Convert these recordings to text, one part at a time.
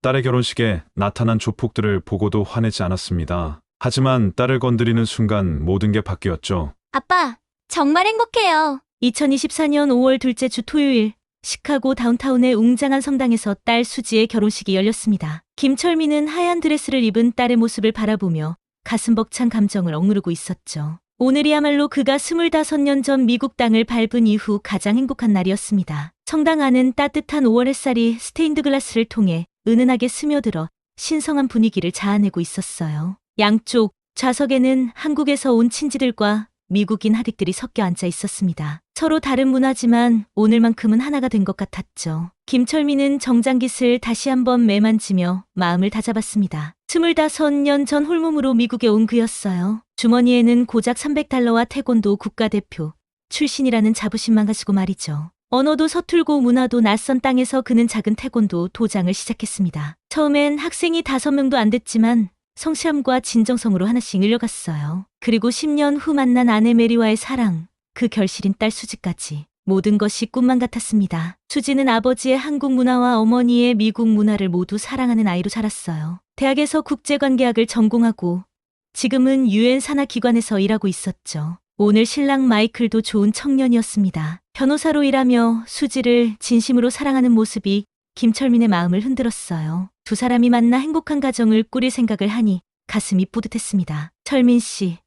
딸의 결혼식에 나타난 조폭들을 보고도 화내지 않았습니다. 하지만 딸을 건드리는 순간 모든 게 바뀌었죠. 아빠, 정말 행복해요. 2024년 5월 둘째 주 토요일 시카고 다운타운의 웅장한 성당에서 딸 수지의 결혼식이 열렸습니다. 김철민은 하얀 드레스를 입은 딸의 모습을 바라보며 가슴 벅찬 감정을 억누르고 있었죠. 오늘이야말로 그가 25년 전 미국 땅을 밟은 이후 가장 행복한 날이었습니다. 성당 안은 따뜻한 5월 햇살이 스테인드 글라스를 통해 은은하게 스며들어 신성한 분위기를 자아내고 있었어요. 양쪽 좌석에는 한국에서 온 친지들과 미국인 하객들이 섞여 앉아 있었습니다. 서로 다른 문화지만 오늘만큼은 하나가 된 것 같았죠. 김철민은 정장깃을 다시 한번 매만지며 마음을 다잡았습니다. 25년 전 홀몸으로 미국에 온 그였어요. 주머니에는 고작 300달러와 태권도 국가대표 출신이라는 자부심만 가지고 말이죠. 언어도 서툴고 문화도 낯선 땅에서 그는 작은 태권도 도장을 시작했습니다. 처음엔 학생이 다섯 명도 안 됐지만 성실함과 진정성으로 하나씩 늘려갔어요. 그리고 10년 후 만난 아내 메리와의 사랑, 그 결실인 딸 수지까지. 모든 것이 꿈만 같았습니다. 수지는 아버지의 한국 문화와 어머니의 미국 문화를 모두 사랑하는 아이로 자랐어요. 대학에서 국제관계학을 전공하고 지금은 유엔 산하 기관에서 일하고 있었죠. 오늘 신랑 마이클도 좋은 청년이었습니다. 변호사로 일하며 수지를 진심으로 사랑하는 모습이 김철민의 마음을 흔들었어요. 두 사람이 만나 행복한 가정을 꾸릴 생각을 하니 가슴이 뿌듯했습니다. 철민 씨,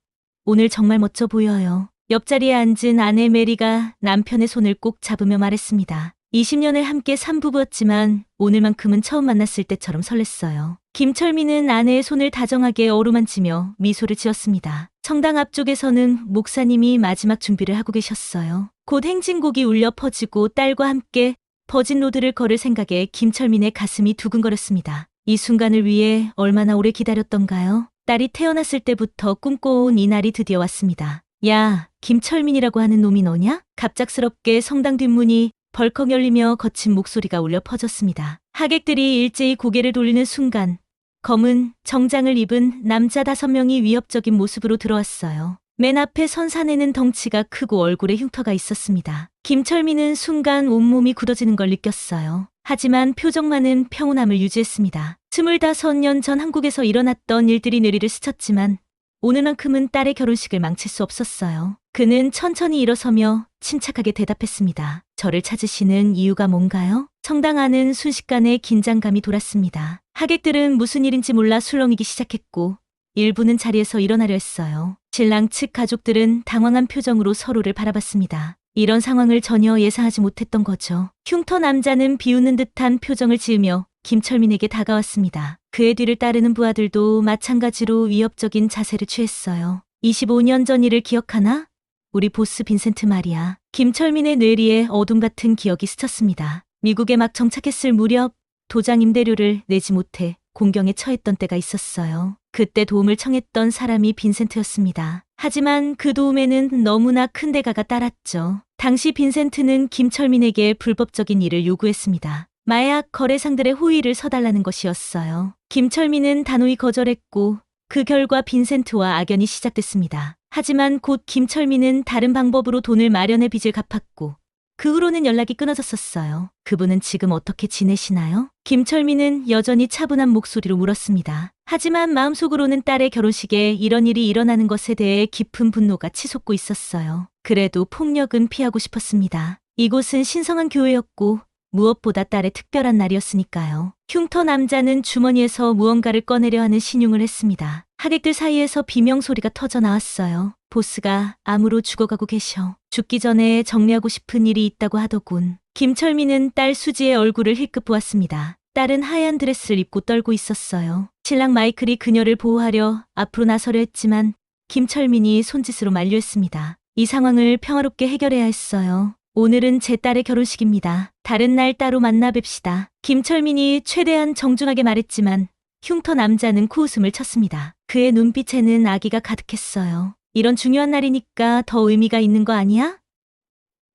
오늘 정말 멋져 보여요. 옆자리에 앉은 아내 메리가 남편의 손을 꼭 잡으며 말했습니다. 20년을 함께 산 부부였지만 오늘만큼은 처음 만났을 때처럼 설렜어요. 김철민은 아내의 손을 다정하게 어루만지며 미소를 지었습니다. 성당 앞쪽에서는 목사님이 마지막 준비를 하고 계셨어요. 곧 행진곡이 울려 퍼지고 딸과 함께 버진 로드를 걸을 생각에 김철민의 가슴이 두근거렸습니다. 이 순간을 위해 얼마나 오래 기다렸던가요? 딸이 태어났을 때부터 꿈꿔온 이 날이 드디어 왔습니다. 야, 김철민이라고 하는 놈이 너냐? 갑작스럽게 성당 뒷문이 벌컥 열리며 거친 목소리가 울려 퍼졌습니다. 하객들이 일제히 고개를 돌리는 순간 검은 정장을 입은 남자 다섯 명이 위협적인 모습으로 들어왔어요. 맨 앞에 선 사내는 덩치가 크고 얼굴에 흉터가 있었습니다. 김철민은 순간 온몸이 굳어지는 걸 느꼈어요. 하지만 표정만은 평온함을 유지했습니다. 25년 전 한국에서 일어났던 일들이 뇌리를 스쳤지만 오늘만큼은 딸의 결혼식을 망칠 수 없었어요. 그는 천천히 일어서며 침착하게 대답했습니다. 저를 찾으시는 이유가 뭔가요? 안은 순식간에 긴장감이 돌았습니다. 하객들은 무슨 일인지 몰라 술렁이기 시작했고 일부는 자리에서 일어나려 했어요. 신랑 측 가족들은 당황한 표정으로 서로를 바라봤습니다. 이런 상황을 전혀 예상하지 못했던 거죠. 흉터 남자는 비웃는 듯한 표정을 지으며 김철민에게 다가왔습니다. 그의 뒤를 따르는 부하들도 마찬가지로 위협적인 자세를 취했어요. 25년 전 일을 기억하나? 우리 보스 빈센트 말이야. 김철민의 뇌리에 어둠 같은 기억이 스쳤습니다. 미국에 막 정착했을 무렵 도장 임대료를 내지 못해 공경에 처했던 때가 있었어요. 그때 도움을 청했던 사람이 빈센트였습니다. 하지만 그 도움에는 너무나 큰 대가가 따랐죠. 당시 빈센트는 김철민에게 불법적인 일을 요구했습니다. 마약 거래상들의 호의를 서달라는 것이었어요. 김철민은 단호히 거절했고 그 결과 빈센트와 악연이 시작됐습니다. 하지만 곧 김철민은 다른 방법으로 돈을 마련해 빚을 갚았고 그 후로는 연락이 끊어졌었어요. 그분은 지금 어떻게 지내시나요? 김철민은 여전히 차분한 목소리로 물었습니다. 하지만 마음속으로는 딸의 결혼식에 이런 일이 일어나는 것에 대해 깊은 분노가 치솟고 있었어요. 그래도 폭력은 피하고 싶었습니다. 이곳은 신성한 교회였고 무엇보다 딸의 특별한 날이었으니까요. 흉터 남자는 주머니에서 무언가를 꺼내려 하는 신용을 했습니다. 하객들 사이에서 비명 소리가 터져 나왔어요. 보스가 암으로 죽어가고 계셔. 죽기 전에 정리하고 싶은 일이 있다고 하더군. 김철민은 딸 수지의 얼굴을 힐끗 보았습니다. 딸은 하얀 드레스를 입고 떨고 있었어요. 신랑 마이클이 그녀를 보호하려 앞으로 나서려 했지만 김철민이 손짓으로 만류했습니다. 이 상황을 평화롭게 해결해야 했어요. 오늘은 제 딸의 결혼식입니다. 다른 날 따로 만나 뵙시다. 김철민이 최대한 정중하게 말했지만 흉터 남자는 코웃음을 쳤습니다. 그의 눈빛에는 아기가 가득했어요. 이런 중요한 날이니까 더 의미가 있는 거 아니야?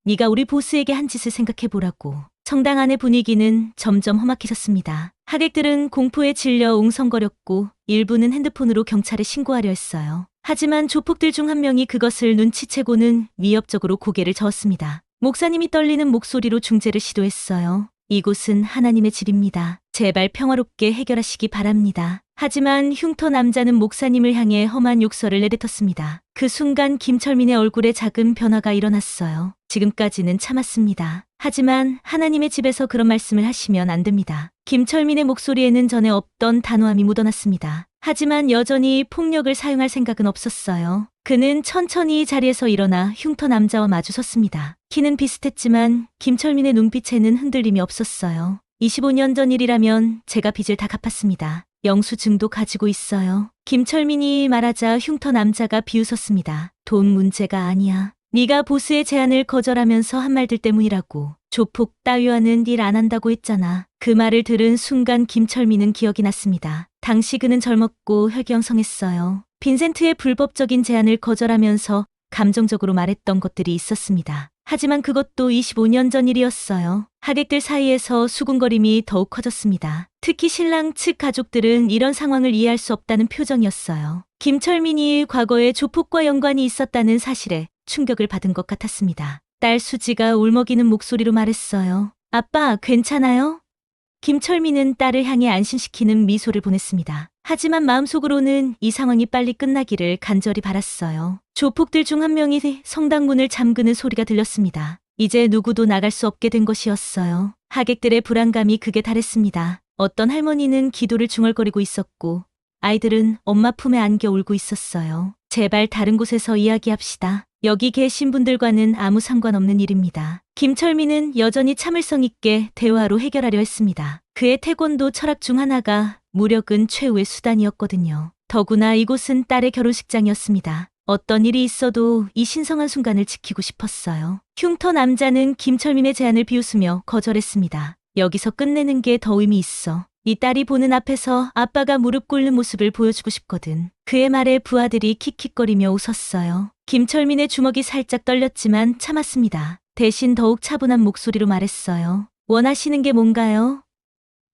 네가 우리 보스에게 한 짓을 생각해 보라고. 성당 안의 분위기는 점점 험악해졌습니다. 하객들은 공포에 질려 웅성거렸고 일부는 핸드폰으로 경찰에 신고하려 했어요. 하지만 조폭들 중 한 명이 그것을 눈치채고는 위협적으로 고개를 저었습니다. 목사님이 떨리는 목소리로 중재를 시도했어요. 이곳은 하나님의 집입니다. 제발 평화롭게 해결하시기 바랍니다. 하지만 흉터 남자는 목사님을 향해 험한 욕설을 내뱉었습니다. 그 순간 김철민의 얼굴에 작은 변화가 일어났어요. 지금까지는 참았습니다. 하지만 하나님의 집에서 그런 말씀을 하시면 안 됩니다. 김철민의 목소리에는 전에 없던 단호함이 묻어났습니다. 하지만 여전히 폭력을 사용할 생각은 없었어요. 그는 천천히 자리에서 일어나 흉터 남자와 마주섰습니다. 키는 비슷했지만 김철민의 눈빛에는 흔들림이 없었어요. 25년 전 일이라면 제가 빚을 다 갚았습니다. 영수증도 가지고 있어요. 김철민이 말하자 흉터 남자가 비웃었습니다. 돈 문제가 아니야. 네가 보스의 제안을 거절하면서 한 말들 때문이라고. 조폭 따위와는 일 안 한다고 했잖아. 그 말을 들은 순간 김철민은 기억이 났습니다. 당시 그는 젊었고 혈경성했어요. 빈센트의 불법적인 제안을 거절하면서 감정적으로 말했던 것들이 있었습니다. 하지만 그것도 25년 전 일이었어요. 하객들 사이에서 수군거림이 더욱 커졌습니다. 특히 신랑 측 가족들은 이런 상황을 이해할 수 없다는 표정이었어요. 김철민이 과거에 조폭과 연관이 있었다는 사실에 충격을 받은 것 같았습니다. 딸 수지가 울먹이는 목소리로 말했어요. 아빠, 괜찮아요? 김철민은 딸을 향해 안심시키는 미소를 보냈습니다. 하지만 마음속으로는 이 상황이 빨리 끝나기를 간절히 바랐어요. 조폭들 중 한 명이 성당문을 잠그는 소리가 들렸습니다. 이제 누구도 나갈 수 없게 된 것이었어요. 하객들의 불안감이 극에 달했습니다. 어떤 할머니는 기도를 중얼거리고 있었고, 아이들은 엄마 품에 안겨 울고 있었어요. 제발 다른 곳에서 이야기합시다. 여기 계신 분들과는 아무 상관없는 일입니다. 김철민은 여전히 참을성 있게 대화로 해결하려 했습니다. 그의 태권도 철학 중 하나가 무력은 최후의 수단이었거든요. 더구나 이곳은 딸의 결혼식장이었습니다. 어떤 일이 있어도 이 신성한 순간을 지키고 싶었어요. 흉터 남자는 김철민의 제안을 비웃으며 거절했습니다. 여기서 끝내는 게 더 의미 있어. 이 딸이 보는 앞에서 아빠가 무릎 꿇는 모습을 보여주고 싶거든. 그의 말에 부하들이 킥킥거리며 웃었어요. 김철민의 주먹이 살짝 떨렸지만 참았습니다. 대신 더욱 차분한 목소리로 말했어요. 원하시는 게 뭔가요?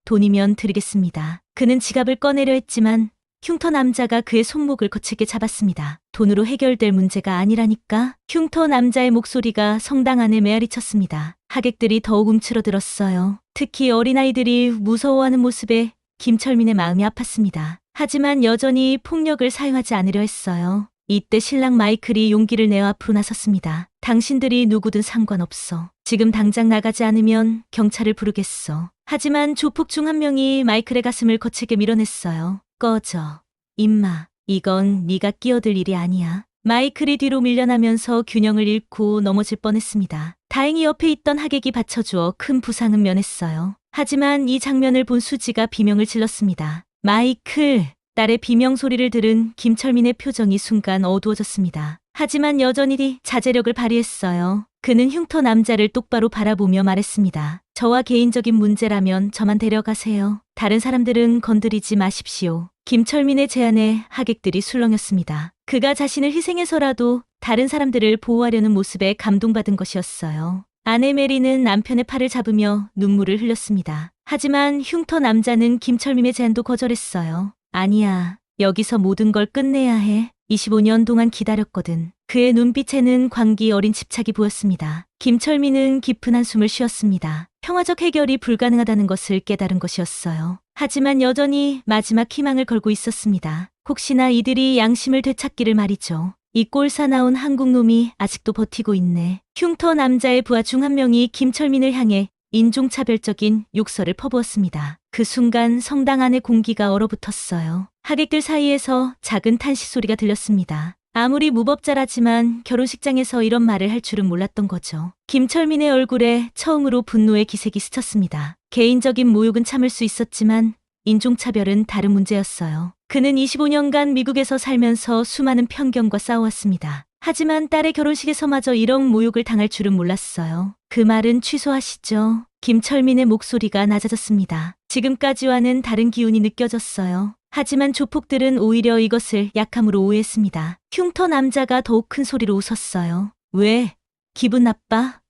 돈이면 드리겠습니다. 그는 지갑을 꺼내려 했지만 흉터 남자가 그의 손목을 거칠게 잡았습니다. 돈으로 해결될 문제가 아니라니까. 흉터 남자의 목소리가 성당 안에 메아리 쳤습니다. 하객들이 더욱 움츠러들었어요. 특히 어린아이들이 무서워하는 모습에 김철민의 마음이 아팠습니다. 하지만 여전히 폭력을 사용하지 않으려 했어요. 이때 신랑 마이클이 용기를 내어 앞으로 나섰습니다. 당신들이 누구든 상관없어. 지금 당장 나가지 않으면 경찰을 부르겠어. 하지만 조폭 중 한 명이 마이클의 가슴을 거칠게 밀어냈어요. 꺼져. 임마. 이건 네가 끼어들 일이 아니야. 마이클이 뒤로 밀려나면서 균형을 잃고 넘어질 뻔했습니다. 다행히 옆에 있던 하객이 받쳐주어 큰 부상은 면했어요. 하지만 이 장면을 본 수지가 비명을 질렀습니다. 마이클! 딸의 비명 소리를 들은 김철민의 표정이 순간 어두워졌습니다. 하지만 여전히 자제력을 발휘했어요. 그는 흉터 남자를 똑바로 바라보며 말했습니다. 저와 개인적인 문제라면 저만 데려가세요. 다른 사람들은 건드리지 마십시오. 김철민의 제안에 하객들이 술렁였습니다. 그가 자신을 희생해서라도 다른 사람들을 보호하려는 모습에 감동받은 것이었어요. 아내 메리는 남편의 팔을 잡으며 눈물을 흘렸습니다. 하지만 흉터 남자는 김철민의 제안도 거절했어요. 아니야. 여기서 모든 걸 끝내야 해. 25년 동안 기다렸거든. 그의 눈빛에는 광기 어린 집착이 보였습니다. 김철민은 깊은 한숨을 쉬었습니다. 평화적 해결이 불가능하다는 것을 깨달은 것이었어요. 하지만 여전히 마지막 희망을 걸고 있었습니다. 혹시나 이들이 양심을 되찾기를 말이죠. 이 꼴사 나온 한국놈이 아직도 버티고 있네. 흉터 남자의 부하 중 한 명이 김철민을 향해 인종차별적인 욕설을 퍼부었습니다. 그 순간 성당 안의 공기가 얼어붙었어요. 하객들 사이에서 작은 탄식 소리가 들렸습니다. 아무리 무법자라지만 결혼식장에서 이런 말을 할 줄은 몰랐던 거죠. 김철민의 얼굴에 처음으로 분노의 기색이 스쳤습니다. 개인적인 모욕은 참을 수 있었지만 인종차별은 다른 문제였어요. 그는 25년간 미국에서 살면서 수많은 편견과 싸워왔습니다. 하지만 딸의 결혼식에서마저 이런 모욕을 당할 줄은 몰랐어요. 그 말은 취소하시죠. 김철민의 목소리가 낮아졌습니다. 지금까지와는 다른 기운이 느껴졌어요. 하지만 조폭들은 오히려 이것을 약함으로 오해했습니다. 흉터 남자가 더욱 큰 소리로 웃었어요. 왜? 기분 나빠?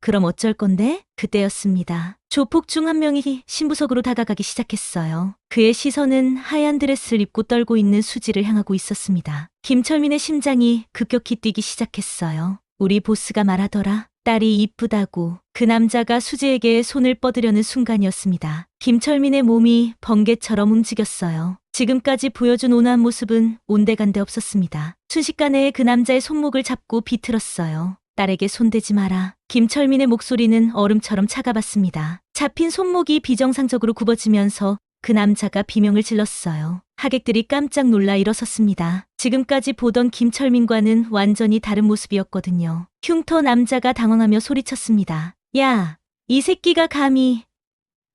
그럼 어쩔 건데? 그때였습니다. 조폭 중 한 명이 신부석으로 다가가기 시작했어요. 그의 시선은 하얀 드레스를 입고 떨고 있는 수지를 향하고 있었습니다. 김철민의 심장이 급격히 뛰기 시작했어요. 우리 보스가 말하더라. 딸이 이쁘다고 그 남자가 수지에게 손을 뻗으려는 순간이었습니다. 김철민의 몸이 번개처럼 움직였어요. 지금까지 보여준 온화한 모습은 온데간데 없었습니다. 순식간에 그 남자의 손목을 잡고 비틀었어요. 딸에게 손대지 마라. 김철민의 목소리는 얼음처럼 차가봤습니다. 잡힌 손목이 비정상적으로 굽어지면서 그 남자가 비명을 질렀어요. 하객들이 깜짝 놀라 일어섰습니다. 지금까지 보던 김철민과는 완전히 다른 모습이었거든요. 흉터 남자가 당황하며 소리쳤습니다. 야, 이 새끼가 감히.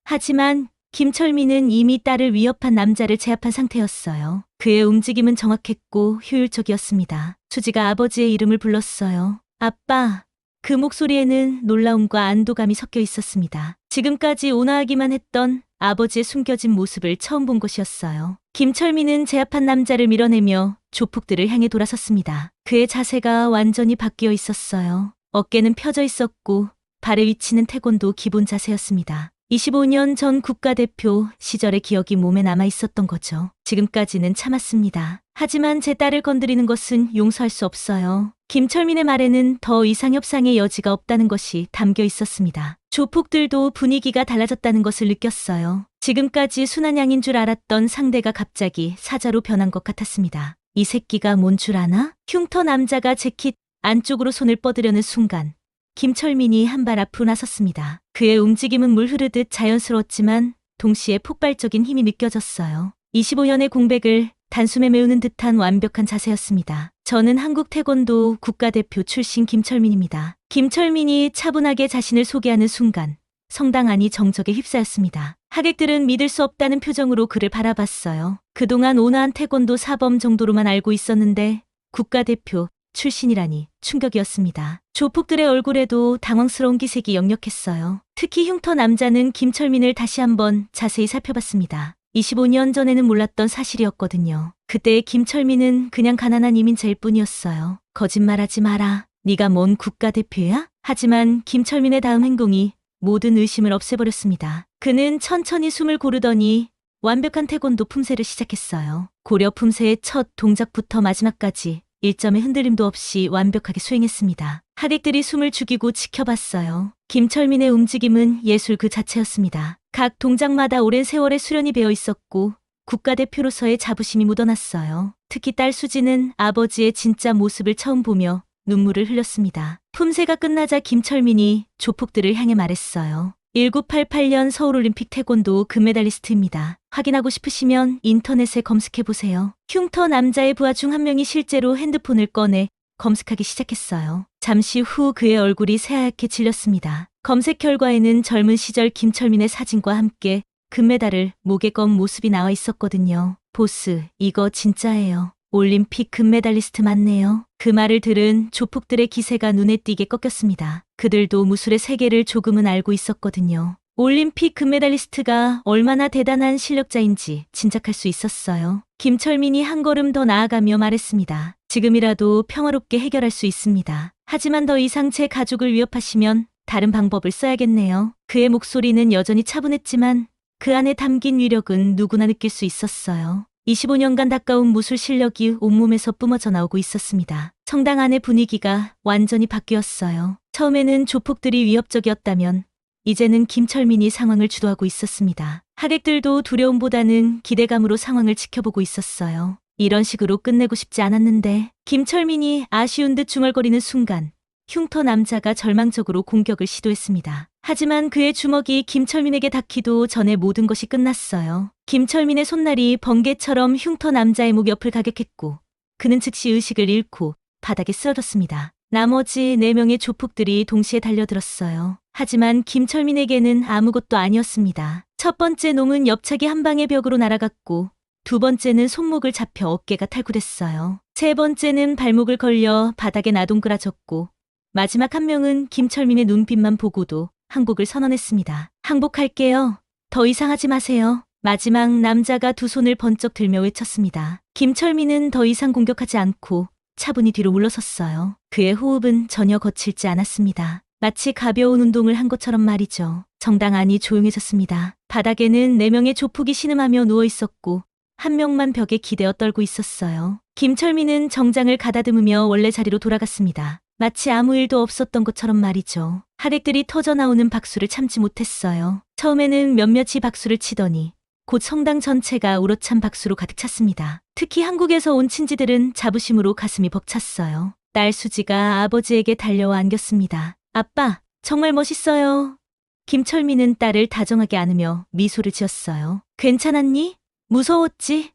하지만 김철민은 이미 딸을 위협한 남자를 제압한 상태였어요. 그의 움직임은 정확했고 효율적이었습니다. 수지가 아버지의 이름을 불렀어요. 아빠. 그 목소리에는 놀라움과 안도감이 섞여 있었습니다. 지금까지 온화하기만 했던 아버지의 숨겨진 모습을 처음 본 것이었어요. 김철민은 제압한 남자를 밀어내며 조폭들을 향해 돌아섰습니다. 그의 자세가 완전히 바뀌어 있었어요. 어깨는 펴져 있었고 발의 위치는 태권도 기본 자세였습니다. 25년 전 국가대표 시절의 기억이 몸에 남아 있었던 거죠. 지금까지는 참았습니다. 하지만 제 딸을 건드리는 것은 용서할 수 없어요. 김철민의 말에는 더 이상 협상의 여지가 없다는 것이 담겨 있었습니다. 조폭들도 분위기가 달라졌다는 것을 느꼈어요. 지금까지 순한 양인 줄 알았던 상대가 갑자기 사자로 변한 것 같았습니다. 이 새끼가 뭔 줄 아나? 흉터 남자가 재킷 안쪽으로 손을 뻗으려는 순간 김철민이 한 발 앞으로 나섰습니다. 그의 움직임은 물 흐르듯 자연스러웠지만 동시에 폭발적인 힘이 느껴졌어요. 25년의 공백을 단숨에 메우는 듯한 완벽한 자세였습니다. 저는 한국 태권도 국가대표 출신 김철민입니다. 김철민이 차분하게 자신을 소개하는 순간 성당 안이 정적에 휩싸였습니다. 하객들은 믿을 수 없다는 표정으로 그를 바라봤어요. 그동안 온화한 태권도 사범 정도로만 알고 있었는데 국가대표 출신이라니 충격이었습니다. 조폭들의 얼굴에도 당황스러운 기색이 역력했어요. 특히 흉터 남자는 김철민을 다시 한번 자세히 살펴봤습니다. 25년 전에는 몰랐던 사실이었거든요. 그때의 김철민은 그냥 가난한 이민자일 뿐이었어요. 거짓말하지 마라. 네가 뭔 국가대표야? 하지만 김철민의 다음 행동이 모든 의심을 없애버렸습니다. 그는 천천히 숨을 고르더니 완벽한 태권도 품새를 시작했어요. 고려 품새의 첫 동작부터 마지막까지 일점의 흔들림도 없이 완벽하게 수행했습니다. 하객들이 숨을 죽이고 지켜봤어요. 김철민의 움직임은 예술 그 자체였습니다. 각 동작마다 오랜 세월의 수련이 배어 있었고 국가대표로서의 자부심이 묻어났어요. 특히 딸 수지는 아버지의 진짜 모습을 처음 보며 눈물을 흘렸습니다. 품새가 끝나자 김철민이 조폭들을 향해 말했어요. 1988년 서울올림픽 태권도 금메달리스트입니다. 확인하고 싶으시면 인터넷에 검색해보세요. 흉터 남자의 부하 중 한 명이 실제로 핸드폰을 꺼내 검색하기 시작했어요. 잠시 후 그의 얼굴이 새하얗게 질렸습니다. 검색 결과에는 젊은 시절 김철민의 사진과 함께 금메달을 목에 건 모습이 나와 있었거든요. 보스, 이거 진짜예요. 올림픽 금메달리스트 맞네요. 그 말을 들은 조폭들의 기세가 눈에 띄게 꺾였습니다. 그들도 무술의 세계를 조금은 알고 있었거든요. 올림픽 금메달리스트가 얼마나 대단한 실력자인지 짐작할 수 있었어요. 김철민이 한 걸음 더 나아가며 말했습니다. 지금이라도 평화롭게 해결할 수 있습니다. 하지만 더 이상 제 가족을 위협하시면 다른 방법을 써야겠네요. 그의 목소리는 여전히 차분했지만 그 안에 담긴 위력은 누구나 느낄 수 있었어요. 25년간 가까운 무술 실력이 온몸에서 뿜어져 나오고 있었습니다. 성당 안의 분위기가 완전히 바뀌었어요. 처음에는 조폭들이 위협적이었다면 이제는 김철민이 상황을 주도하고 있었습니다. 하객들도 두려움보다는 기대감으로 상황을 지켜보고 있었어요. 이런 식으로 끝내고 싶지 않았는데 김철민이 아쉬운 듯 중얼거리는 순간 흉터 남자가 절망적으로 공격을 시도했습니다. 하지만 그의 주먹이 김철민에게 닿기도 전에 모든 것이 끝났어요. 김철민의 손날이 번개처럼 흉터 남자의 목 옆을 가격했고 그는 즉시 의식을 잃고 바닥에 쓰러졌습니다. 나머지 4명의 조폭들이 동시에 달려들었어요. 하지만 김철민에게는 아무것도 아니었습니다. 첫 번째 놈은 옆차기 한 방의 벽으로 날아갔고 두 번째는 손목을 잡혀 어깨가 탈구됐어요. 세 번째는 발목을 걸려 바닥에 나동그라졌고 마지막 한 명은 김철민의 눈빛만 보고도 항복을 선언했습니다. 항복할게요. 더 이상 하지 마세요. 마지막 남자가 두 손을 번쩍 들며 외쳤습니다. 김철민은 더 이상 공격하지 않고 차분히 뒤로 물러섰어요. 그의 호흡은 전혀 거칠지 않았습니다. 마치 가벼운 운동을 한 것처럼 말이죠. 정당 안이 조용해졌습니다. 바닥에는 네 명의 조폭이 신음하며 누워 있었고 한 명만 벽에 기대어 떨고 있었어요. 김철민은 정장을 가다듬으며 원래 자리로 돌아갔습니다. 마치 아무 일도 없었던 것처럼 말이죠. 하객들이 터져 나오는 박수를 참지 못했어요. 처음에는 몇몇이 박수를 치더니 곧 성당 전체가 우러찬 박수로 가득 찼습니다. 특히 한국에서 온 친지들은 자부심으로 가슴이 벅찼어요. 딸 수지가 아버지에게 달려와 안겼습니다. 아빠, 정말 멋있어요. 김철민은 딸을 다정하게 안으며 미소를 지었어요. 괜찮았니? 무서웠지?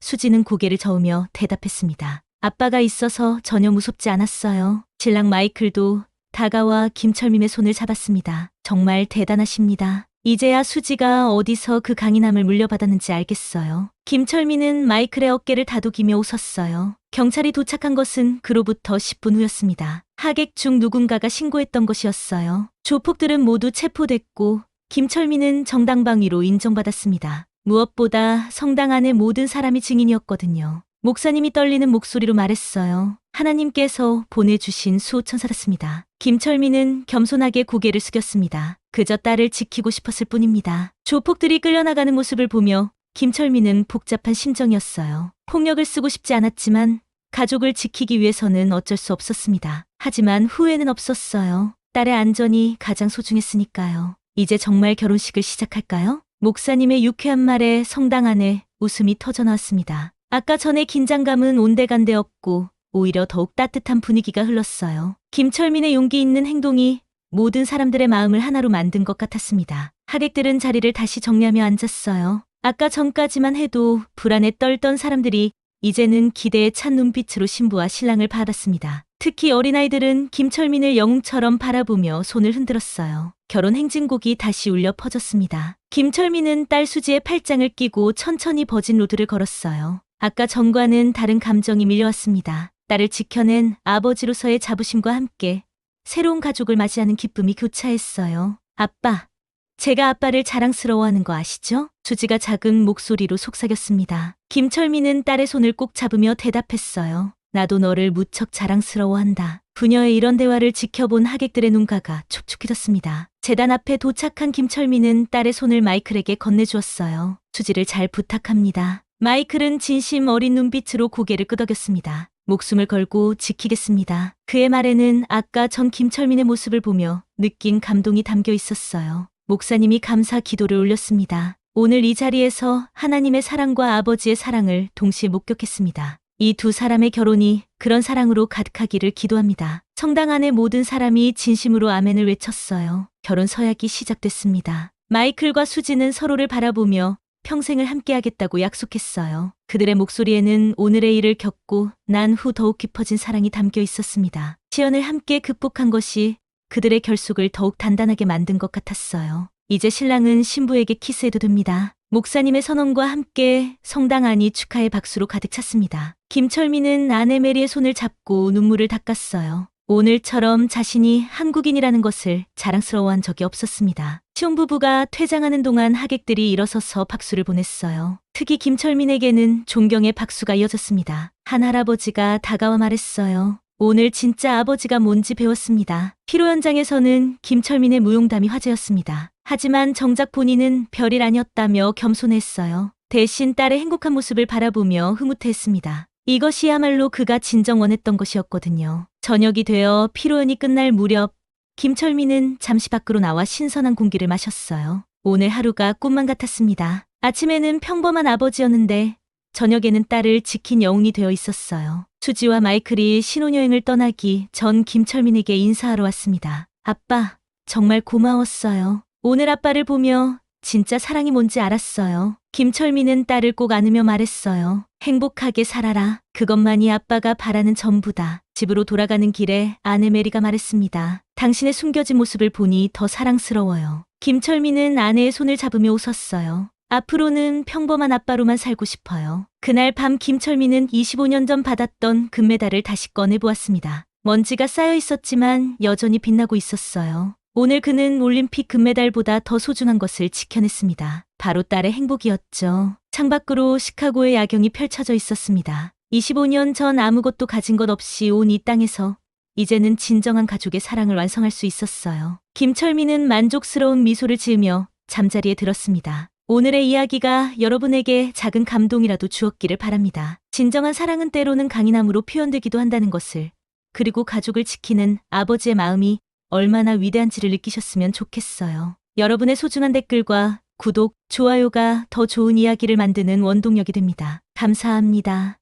수지는 고개를 저으며 대답했습니다. 아빠가 있어서 전혀 무섭지 않았어요. 신랑 마이클도 다가와 김철민의 손을 잡았습니다. 정말 대단하십니다. 이제야 수지가 어디서 그 강인함을 물려받았는지 알겠어요. 김철민은 마이클의 어깨를 다독이며 웃었어요. 경찰이 도착한 것은 그로부터 10분 후였습니다. 하객 중 누군가가 신고했던 것이었어요. 조폭들은 모두 체포됐고 김철민은 정당방위로 인정받았습니다. 무엇보다 성당 안의 모든 사람이 증인이었거든요. 목사님이 떨리는 목소리로 말했어요. 하나님께서 보내주신 수호천사였습니다. 김철민은 겸손하게 고개를 숙였습니다. 그저 딸을 지키고 싶었을 뿐입니다. 조폭들이 끌려나가는 모습을 보며 김철민은 복잡한 심정이었어요. 폭력을 쓰고 싶지 않았지만 가족을 지키기 위해서는 어쩔 수 없었습니다. 하지만 후회는 없었어요. 딸의 안전이 가장 소중했으니까요. 이제 정말 결혼식을 시작할까요? 목사님의 유쾌한 말에 성당 안에 웃음이 터져나왔습니다. 아까 전에 긴장감은 온데간데없고 오히려 더욱 따뜻한 분위기가 흘렀어요. 김철민의 용기 있는 행동이 모든 사람들의 마음을 하나로 만든 것 같았습니다. 하객들은 자리를 다시 정리하며 앉았어요. 아까 전까지만 해도 불안에 떨던 사람들이 이제는 기대에 찬 눈빛으로 신부와 신랑을 바라봤습니다. 특히 어린아이들은 김철민을 영웅처럼 바라보며 손을 흔들었어요. 결혼 행진곡이 다시 울려 퍼졌습니다. 김철민은 딸 수지의 팔짱을 끼고 천천히 버진 로드를 걸었어요. 아까 전과는 다른 감정이 밀려왔습니다. 딸을 지켜낸 아버지로서의 자부심과 함께 새로운 가족을 맞이하는 기쁨이 교차했어요. 아빠, 제가 아빠를 자랑스러워하는 거 아시죠? 수지가 작은 목소리로 속삭였습니다. 김철민은 딸의 손을 꼭 잡으며 대답했어요. 나도 너를 무척 자랑스러워한다. 부녀의 이런 대화를 지켜본 하객들의 눈가가 촉촉해졌습니다. 재단 앞에 도착한 김철민은 딸의 손을 마이클에게 건네주었어요. 수지를 잘 부탁합니다. 마이클은 진심 어린 눈빛으로 고개를 끄덕였습니다. 목숨을 걸고 지키겠습니다. 그의 말에는 아까 전 김철민의 모습을 보며 느낀 감동이 담겨 있었어요. 목사님이 감사 기도를 올렸습니다. 오늘 이 자리에서 하나님의 사랑과 아버지의 사랑을 동시에 목격했습니다. 이 두 사람의 결혼이 그런 사랑으로 가득하기를 기도합니다. 성당 안의 모든 사람이 진심으로 아멘을 외쳤어요. 결혼 서약이 시작됐습니다. 마이클과 수지는 서로를 바라보며 평생을 함께하겠다고 약속했어요. 그들의 목소리에는 오늘의 일을 겪고 난 후 더욱 깊어진 사랑이 담겨 있었습니다. 시연을 함께 극복한 것이 그들의 결속을 더욱 단단하게 만든 것 같았어요. 이제 신랑은 신부에게 키스해도 됩니다. 목사님의 선언과 함께 성당 안이 축하의 박수로 가득 찼습니다. 김철민은 아내 메리의 손을 잡고 눈물을 닦았어요. 오늘처럼 자신이 한국인이라는 것을 자랑스러워한 적이 없었습니다. 시혼부부가 퇴장하는 동안 하객들이 일어서서 박수를 보냈어요. 특히 김철민에게는 존경의 박수가 이어졌습니다. 한 할아버지가 다가와 말했어요. 오늘 진짜 아버지가 뭔지 배웠습니다. 피로 현장에서는 김철민의 무용담이 화제였습니다. 하지만 정작 본인은 별일 아니었다며 겸손했어요. 대신 딸의 행복한 모습을 바라보며 흐뭇해했습니다. 이것이야말로 그가 진정 원했던 것이었거든요. 저녁이 되어 피로연이 끝날 무렵 김철민은 잠시 밖으로 나와 신선한 공기를 마셨어요. 오늘 하루가 꿈만 같았습니다. 아침에는 평범한 아버지였는데 저녁에는 딸을 지킨 영웅이 되어 있었어요. 수지와 마이클이 신혼여행을 떠나기 전 김철민에게 인사하러 왔습니다. 아빠, 정말 고마웠어요. 오늘 아빠를 보며 진짜 사랑이 뭔지 알았어요. 김철민은 딸을 꼭 안으며 말했어요. 행복하게 살아라. 그것만이 아빠가 바라는 전부다. 집으로 돌아가는 길에 아내 메리가 말했습니다. 당신의 숨겨진 모습을 보니 더 사랑스러워요. 김철민은 아내의 손을 잡으며 웃었어요. 앞으로는 평범한 아빠로만 살고 싶어요. 그날 밤 김철민은 25년 전 받았던 금메달을 다시 꺼내 보았습니다. 먼지가 쌓여 있었지만 여전히 빛나고 있었어요. 오늘 그는 올림픽 금메달보다 더 소중한 것을 지켜냈습니다. 바로 딸의 행복이었죠. 창밖으로 시카고의 야경이 펼쳐져 있었습니다. 25년 전 아무것도 가진 것 없이 온 이 땅에서 이제는 진정한 가족의 사랑을 완성할 수 있었어요. 김철민은 만족스러운 미소를 지으며 잠자리에 들었습니다. 오늘의 이야기가 여러분에게 작은 감동이라도 주었기를 바랍니다. 진정한 사랑은 때로는 강인함으로 표현되기도 한다는 것을 그리고 가족을 지키는 아버지의 마음이 얼마나 위대한지를 느끼셨으면 좋겠어요. 여러분의 소중한 댓글과 구독, 좋아요가 더 좋은 이야기를 만드는 원동력이 됩니다. 감사합니다.